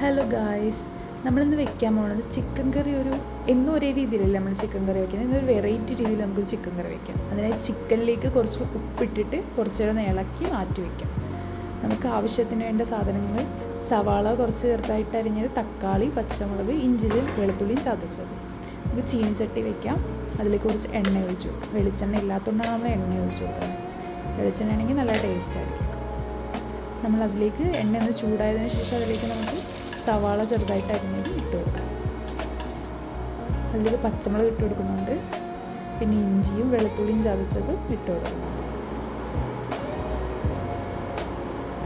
Hello guys നമ്മളിന്ന് വെക്കാൻ പോകുന്നത് ചിക്കൻ കറി ഒരു എന്നും ഒരേ രീതിയിലല്ല നമ്മൾ ചിക്കൻ കറി വെക്കുന്നത്? ഇന്നൊരു വെറൈറ്റി രീതിയിൽ നമുക്ക് ചിക്കൻ കറി വെക്കാം. അതിനായി ചിക്കനിലേക്ക് കുറച്ച് ഉപ്പിട്ടിട്ട് കുറച്ച് നേരം ഇളക്കി മാറ്റി വയ്ക്കാം നമുക്ക് ആവശ്യത്തിന് വേണ്ട സാധനങ്ങൾ സവാള കുറച്ച് ചെറുതായിട്ട് അരിഞ്ഞത് തക്കാളി പച്ചമുളക് ഇഞ്ചി വെളുത്തുള്ളിയും ചതച്ചത്. നമുക്ക് ചീനിച്ചട്ടി വെക്കാം. അതിലേക്ക് കുറച്ച് എണ്ണ ഒഴിച്ചു വെളിച്ചെണ്ണ ഇല്ലാത്തതുകൊണ്ടാണ് നമ്മൾ എണ്ണ ഒഴിച്ചു കൊടുക്കുന്നത്. വെളിച്ചെണ്ണ ആണെങ്കിൽ നല്ല ടേസ്റ്റ് ആയിരിക്കും. നമ്മൾ അതിലേക്ക് എണ്ണ ഒന്ന് ചൂടായതിനു ശേഷം അതിലേക്ക് നമുക്ക് സവാള ചെറുതായിട്ട് അരിഞ്ഞത് ഇട്ട് കൊടുക്കാം. അതിൽ പച്ചമുളക് ഇട്ട് കൊടുക്കുന്നുണ്ട്. പിന്നെ ഇഞ്ചിയും വെളുത്തുള്ളിയും ചതച്ചതും ഇട്ട് കൊടുക്കണം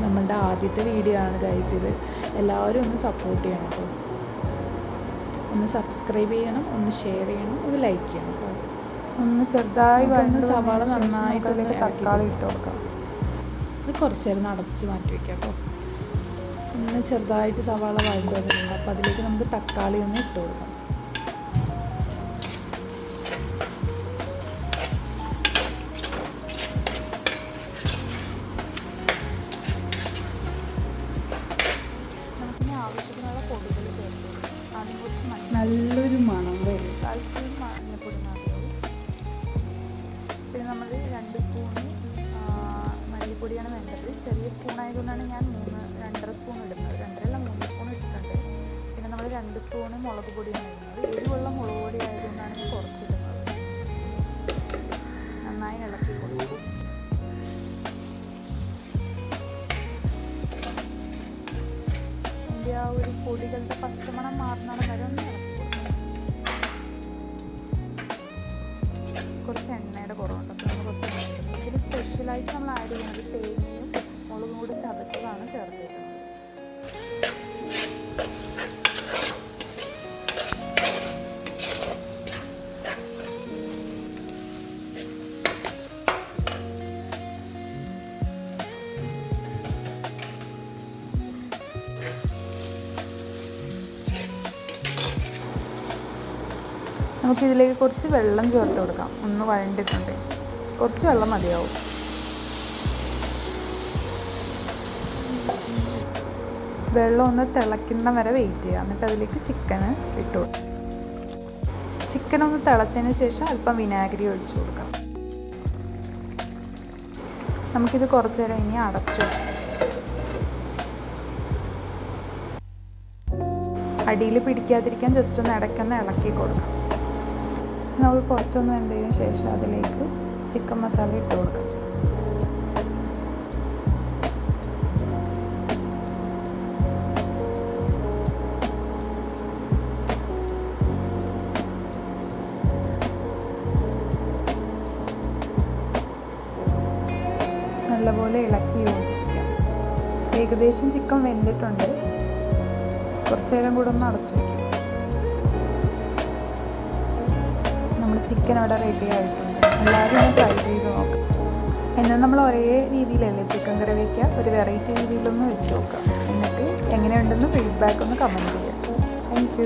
നമ്മളുടെ ആദ്യത്തെ വീഡിയോ ആണ് ഗൈസ് ഇത്. എല്ലാവരും ഒന്ന് സപ്പോർട്ട് ചെയ്യണം കേട്ടോ ഒന്ന് സബ്സ്ക്രൈബ് ചെയ്യണം ഒന്ന് ഷെയർ ചെയ്യണം ഒന്ന് ലൈക്ക് ചെയ്യണം കേട്ടോ ഒന്ന് ചെറുതായി വന്ന് സവാള നന്നായിട്ട് തക്കാളി ഇട്ട് കൊടുക്കാം. ഇത് കുറച്ചേരം അടച്ച് മാറ്റി വയ്ക്കാം കേട്ടോ ഒന്ന് ചെറുതായിട്ട് സവാള വഴണ്ട് വരുന്നുണ്ട് അപ്പോൾ അതിലേക്ക് നമുക്ക് തക്കാളി ഒന്ന് ഇട്ട് കൊടുക്കാം. ആവശ്യത്തിനുള്ള പൊടികൾ ചേർത്ത് കൊടുക്കാം. ആദ്യം കുറച്ച് നല്ലൊരു മണം വരും. മാത്രമേ പിന്നെ നമ്മൾ രണ്ട് സ്പൂൺ മല്ലിപ്പൊടിയാണ് വേണ്ടത്. ചെറിയ സ്പൂൺ ആയതുകൊണ്ടാണ് ഞാൻ മൂന്ന് രണ്ടര സ്പൂൺ ഇടുന്നത്. രണ്ടരല്ല മൂന്ന് സ്പൂൺ ഇട്ടിട്ടുണ്ട്. പിന്നെ നമ്മൾ രണ്ട് സ്പൂണ് മുളക് പൊടിയാണ് ഇടുന്നത്. എരിവുള്ള മുളക് പൊടി ആയതുകൊണ്ടാണ് ഞാൻ കുറച്ചിടുന്നത്. നന്നായി ഇളക്കി കൊടുക്കും. അതിന്റെ ആ ഒരു പൊടികളുടെ പച്ചമണം മാറുന്നിടം വരെ ഒന്ന് കുറച്ച് എണ്ണയുടെ കുറവുണ്ട്. അപ്പോൾ നമ്മൾ കുറച്ച് ഇതിൽ സ്പെഷ്യലായിട്ട് നമ്മൾ ആഡ് ചെയ്യുന്നത് തേങ്ങയും മുളകും കൂടി ചതച്ചതാണ് ചേർത്തേക്കുന്നത് നമുക്കിതിലേക്ക് കുറച്ച് വെള്ളം ചേർത്ത് കൊടുക്കാം. ഒന്ന് വഴണ്ടിട്ടുണ്ട്. കുറച്ച് വെള്ളം മതിയാവും. വെള്ളം ഒന്ന് തിളയ്ക്കുന്ന വരെ വെയിറ്റ് ചെയ്യുക. എന്നിട്ട് അതിലേക്ക് ചിക്കന് ഇട്ട് കൊടുക്കാം. ചിക്കൻ ഒന്ന് തിളച്ചതിന് ശേഷം അല്പം വിനാഗിരി ഒഴിച്ചു കൊടുക്കാം. നമുക്കിത് കുറച്ച് നേരം ഇനി അടച്ചു അടിയിൽ പിടിക്കാതിരിക്കാൻ ജസ്റ്റ് ഒന്ന് ഇടയ്ക്കൊന്ന് ഇളക്കി കൊടുക്കാം. നമുക്ക് കുറച്ചൊന്ന് വെന്തതിന് ശേഷം അതിലേക്ക് ചിക്കൻ മസാല ഇട്ട് കൊടുക്കാം. നല്ലപോലെ ഇളക്കി യോജിപ്പിക്കാം. ഏകദേശം ചിക്കൻ വെന്തിട്ടുണ്ട്. കുറച്ചു നേരം കൂടെ ഒന്ന് അടച്ചു വയ്ക്കും ചിക്കൻ അവിടെ റെഡി ആയിട്ടുണ്ട്. എല്ലാവരും ഒന്ന് ട്രൈ ചെയ്ത് നോക്കാം. എന്നാൽ നമ്മൾ ഒരേ രീതിയിലല്ലേ ചിക്കൻ കറി വയ്ക്കുക ഒരു വെറൈറ്റി രീതിയിലൊന്ന് വെച്ച് നോക്കാം എന്നിട്ട് എങ്ങനെയുണ്ടെന്ന് ഫീഡ്ബാക്ക് ഒന്ന് കമന്റ് ചെയ്യാം. താങ്ക്